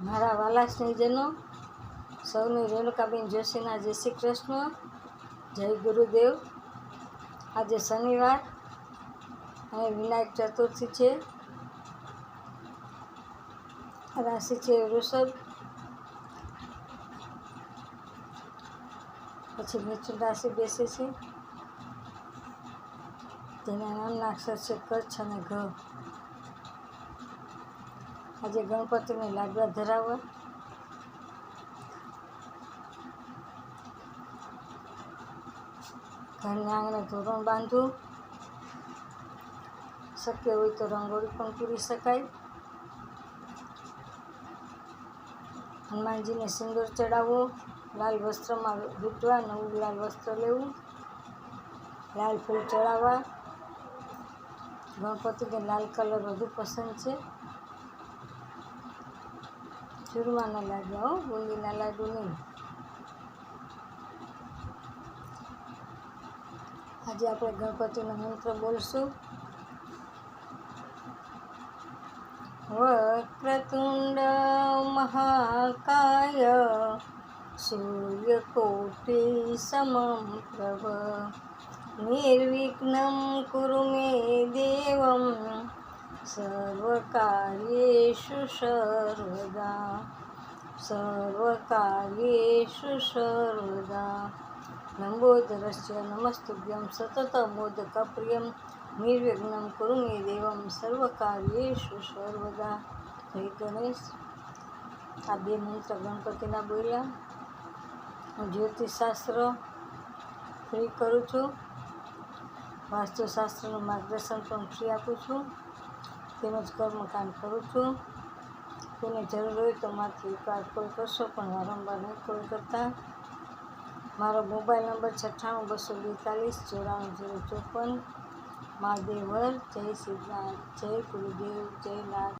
મારા વાલા સ્નેહજનો સૌને રેણુકાબેન જોશીના જય શ્રી કૃષ્ણ, જય ગુરુદેવ. આજે શનિવાર અને વિનાયક ચતુર્થી છે. રાશિ છે વૃષભ. પછી મિથુન રાશિ બેસે છે. તેના નામના અક્ષર છે કચ્છ અને ઘ. આજે ગણપતિને લાડવા ધરાવવા ઘરના આંગણે ધોરણ બાંધવું શક્ય હોય તો રંગોળી પણ પૂરી શકાય. હનુમાનજીને સિંદૂર ચડાવવો લાલ વસ્ત્રમાં લૂંટવા નવું લાલ વસ્ત્ર લેવું. લાલ ફૂલ ચડાવવા. ગણપતિને લાલ કલર વધુ પસંદ છે. ચૂરમાના લાડવા હો બુંદીના લાડુ નહીં. આજે આપણે ગણપતિનો મંત્ર બોલશું. વક્રતુંડ મહાકાય, સૂર્યકોટી સમમ પ્રભ નિર્વિઘ્ન કુરુ મે દેવમ. સર્વકાર્યેષુ સર્વદા સર્વકાર્યેષુ સર્વદા લંબોદરસ્ય નમસ્તુભ્યં સતતમોદકપ્રિયં નિર્વિઘ્नं કુરુ મે દેવમ સર્વકાર્યેષુ સર્વદા જય ગણેશ આ બે મંત્ર ગણપતિના બોલ્યા હું જ્યોતિષશાસ્ત્ર ફ્રી કરું છું વાસ્તુશાસ્ત્રનું માર્ગદર્શન પણ ફ્રી આપું છું। તેમજ કર્મકાંડ કરું છું. કોઈને જરૂર હોય તો માથી એકવાર કોલ કરશો, પણ વારંવાર નહીં કોલ કરતા. મારો મોબાઈલ નંબર છઠ્ઠાણું, બસો બેતાલીસ, ચોરાણું, જીરો ચોપન. મહાદેવર જય શ્રીનાથ જય ગુરુદેવ, જય નાથ.